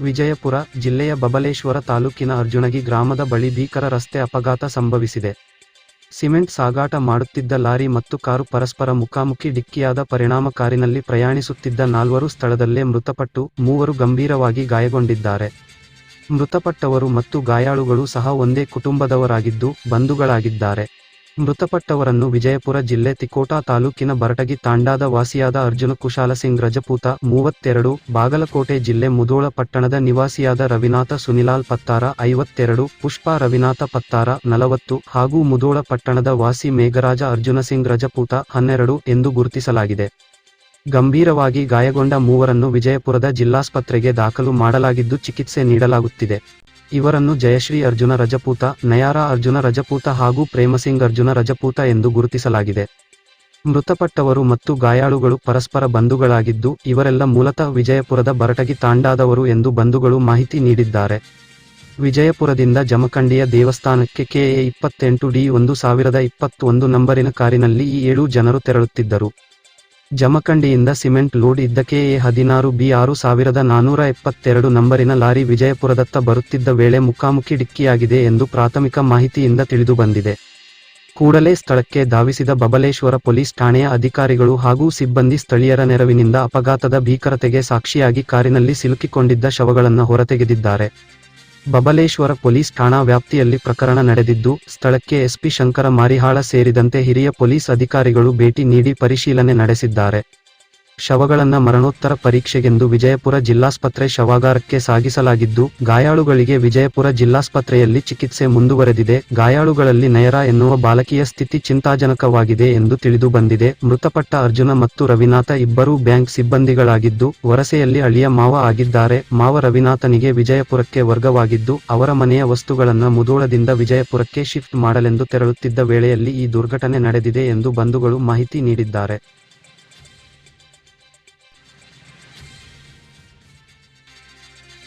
ವಿಜಯಪುರ ಜಿಲ್ಲೆಯ ಬಬಲೇಶ್ವರ ತಾಲೂಕಿನ ಅರ್ಜುನಗಿ ಗ್ರಾಮದ ಬಳಿ ಭೀಕರ ರಸ್ತೆ ಅಪಘಾತ ಸಂಭವಿಸಿದೆ. ಸಿಮೆಂಟ್ ಸಾಗಾಟ ಮಾಡುತ್ತಿದ್ದ ಲಾರಿ ಮತ್ತು ಕಾರು ಪರಸ್ಪರ ಮುಖಾಮುಖಿ ಡಿಕ್ಕಿಯಾದ ಪರಿಣಾಮ ಕಾರಿನಲ್ಲಿ ಪ್ರಯಾಣಿಸುತ್ತಿದ್ದ ನಾಲ್ವರು ಸ್ಥಳದಲ್ಲೇ ಮೃತಪಟ್ಟು ಮೂವರು ಗಂಭೀರವಾಗಿ ಗಾಯಗೊಂಡಿದ್ದಾರೆ. ಮೃತಪಟ್ಟವರು ಮತ್ತು ಗಾಯಾಳುಗಳು ಸಹ ಒಂದೇ ಕುಟುಂಬದವರಾಗಿದ್ದು ಬಂಧುಗಳಾಗಿದ್ದಾರೆ. ಮೃತಪಟ್ಟವರನ್ನು ವಿಜಯಪುರ ಜಿಲ್ಲೆ ತಿಕೋಟಾ ತಾಲೂಕಿನ ಬರಟಗಿ ತಾಂಡಾದ ವಾಸಿಯಾದ ಅರ್ಜುನ ಕುಶಾಲ ಸಿಂಗ್ ರಜಪೂತ, ಮೂವತ್ತೆರಡು, ಬಾಗಲಕೋಟೆ ಜಿಲ್ಲೆ ಮುದೋಳ ಪಟ್ಟಣದ ನಿವಾಸಿಯಾದ ರವಿನಾಥ ಸುನಿಲಾಲ್ ಪತ್ತಾರ, ಐವತ್ತೆರಡು, ಪುಷ್ಪಾ ರವಿನಾಥ ಪತ್ತಾರ, ನಲವತ್ತು ಹಾಗೂ ಮುಧೋಳ ಪಟ್ಟಣದ ವಾಸಿ ಮೇಘರಾಜ ಅರ್ಜುನ ಸಿಂಗ್ ರಜಪೂತ ಹನ್ನೆರಡು ಎಂದು ಗುರುತಿಸಲಾಗಿದೆ. ಗಂಭೀರವಾಗಿ ಗಾಯಗೊಂಡ ಮೂವರನ್ನು ವಿಜಯಪುರದ ಜಿಲ್ಲಾಸ್ಪತ್ರೆಗೆ ದಾಖಲು ಮಾಡಲಾಗಿದ್ದು ಚಿಕಿತ್ಸೆ ನೀಡಲಾಗುತ್ತಿದೆ. ಇವರನ್ನು ಜಯಶ್ರೀ ಅರ್ಜುನ ರಜಪೂತ, ನಯಾರ ಅರ್ಜುನ ರಜಪೂತ ಹಾಗೂ ಪ್ರೇಮಸಿಂಗ್ ಅರ್ಜುನ ರಜಪೂತ ಎಂದು ಗುರುತಿಸಲಾಗಿದೆ. ಮೃತಪಟ್ಟವರು ಮತ್ತು ಗಾಯಾಳುಗಳು ಪರಸ್ಪರ ಬಂಧುಗಳಾಗಿದ್ದು, ಇವರೆಲ್ಲ ಮೂಲತಃ ವಿಜಯಪುರದ ಬರಟಗಿ ತಾಂಡಾದವರು ಎಂದು ಬಂಧುಗಳು ಮಾಹಿತಿ ನೀಡಿದ್ದಾರೆ. ವಿಜಯಪುರದಿಂದ ಜಮಖಂಡಿಯ ದೇವಸ್ಥಾನಕ್ಕೆ ಕೆಎ ಇಪ್ಪತ್ತೆಂಟು ಡಿ ಒಂದು ಸಾವಿರದ ಇಪ್ಪತ್ತೊಂದು ನಂಬರಿನ ಕಾರಿನಲ್ಲಿ ಈ ಏಳು ಜನರು ತೆರಳುತ್ತಿದ್ದರು. ಜಮಖಂಡಿಯಿಂದ ಸಿಮೆಂಟ್ ಲೋಡ್ ಇದ್ದಕ್ಕೆ ಎ ಹದಿನಾರು, ಬಿ ಆರು ಸಾವಿರದ ನಾನೂರ ಎಪ್ಪತ್ತೆರಡು ನಂಬರಿನ ಲಾರಿ ವಿಜಯಪುರದತ್ತ ಬರುತ್ತಿದ್ದ ವೇಳೆ ಮುಖಾಮುಖಿ ಡಿಕ್ಕಿಯಾಗಿದೆ ಎಂದು ಪ್ರಾಥಮಿಕ ಮಾಹಿತಿಯಿಂದ ತಿಳಿದುಬಂದಿದೆ. ಕೂಡಲೇ ಸ್ಥಳಕ್ಕೆ ಧಾವಿಸಿದ ಬಬಲೇಶ್ವರ ಪೊಲೀಸ್ ಠಾಣೆಯ ಅಧಿಕಾರಿಗಳು ಹಾಗೂ ಸಿಬ್ಬಂದಿ ಸ್ಥಳೀಯರ ನೆರವಿನಿಂದ ಅಪಘಾತದ ಭೀಕರತೆಗೆ ಸಾಕ್ಷಿಯಾಗಿ ಕಾರಿನಲ್ಲಿ ಸಿಲುಕಿಕೊಂಡಿದ್ದ ಶವಗಳನ್ನು ಹೊರತೆಗೆದಿದ್ದಾರೆ. ಬಬಲೇಶ್ವರ ಪೊಲೀಸ್ ಠಾಣಾ ವ್ಯಾಪ್ತಿಯಲ್ಲಿ ಪ್ರಕರಣ ನಡೆದಿದ್ದು, ಸ್ಥಳಕ್ಕೆ ಎಸ್ಪಿ ಶಂಕರ ಮಾರಿಹಾಳ ಸೇರಿದಂತೆ ಹಿರಿಯ ಪೊಲೀಸ್ ಅಧಿಕಾರಿಗಳು ಭೇಟಿ ನೀಡಿ ಪರಿಶೀಲನೆ ನಡೆಸಿದ್ದಾರೆ. ಶವಗಳನ್ನ ಮರಣೋತ್ತರ ಪರೀಕ್ಷೆಗೆಂದು ವಿಜಯಪುರ ಜಿಲ್ಲಾಸ್ಪತ್ರೆ ಶವಾಗಾರಕ್ಕೆ ಸಾಗಿಸಲಾಗಿದ್ದು, ಗಾಯಾಳುಗಳಿಗೆ ವಿಜಯಪುರ ಜಿಲ್ಲಾಸ್ಪತ್ರೆಯಲ್ಲಿ ಚಿಕಿತ್ಸೆ ಮುಂದುವರೆದಿದೆ. ಗಾಯಾಳುಗಳಲ್ಲಿ ನಯರ ಎನ್ನುವ ಬಾಲಕಿಯ ಸ್ಥಿತಿ ಚಿಂತಾಜನಕವಾಗಿದೆ ಎಂದು ತಿಳಿದು ಬಂದಿದೆ. ಮೃತಪಟ್ಟ ಅರ್ಜುನ ಮತ್ತು ರವಿನಾಥ ಇಬ್ಬರೂ ಬ್ಯಾಂಕ್ ಸಿಬ್ಬಂದಿಗಳಾಗಿದ್ದು, ವರಸೆಯಲ್ಲಿ ಅಳಿಯ ಮಾವ ಆಗಿದ್ದಾರೆ. ಮಾವ ರವಿನಾಥನಿಗೆ ವಿಜಯಪುರಕ್ಕೆ ವರ್ಗವಾಗಿದ್ದು, ಅವರ ಮನೆಯ ವಸ್ತುಗಳನ್ನು ಮುಧೋಳದಿಂದ ವಿಜಯಪುರಕ್ಕೆ ಶಿಫ್ಟ್ ಮಾಡಲೆಂದು ತೆರಳುತ್ತಿದ್ದ ವೇಳೆಯಲ್ಲಿ ಈ ದುರ್ಘಟನೆ ನಡೆದಿದೆ ಎಂದು ಬಂಧುಗಳು ಮಾಹಿತಿ ನೀಡಿದ್ದಾರೆ.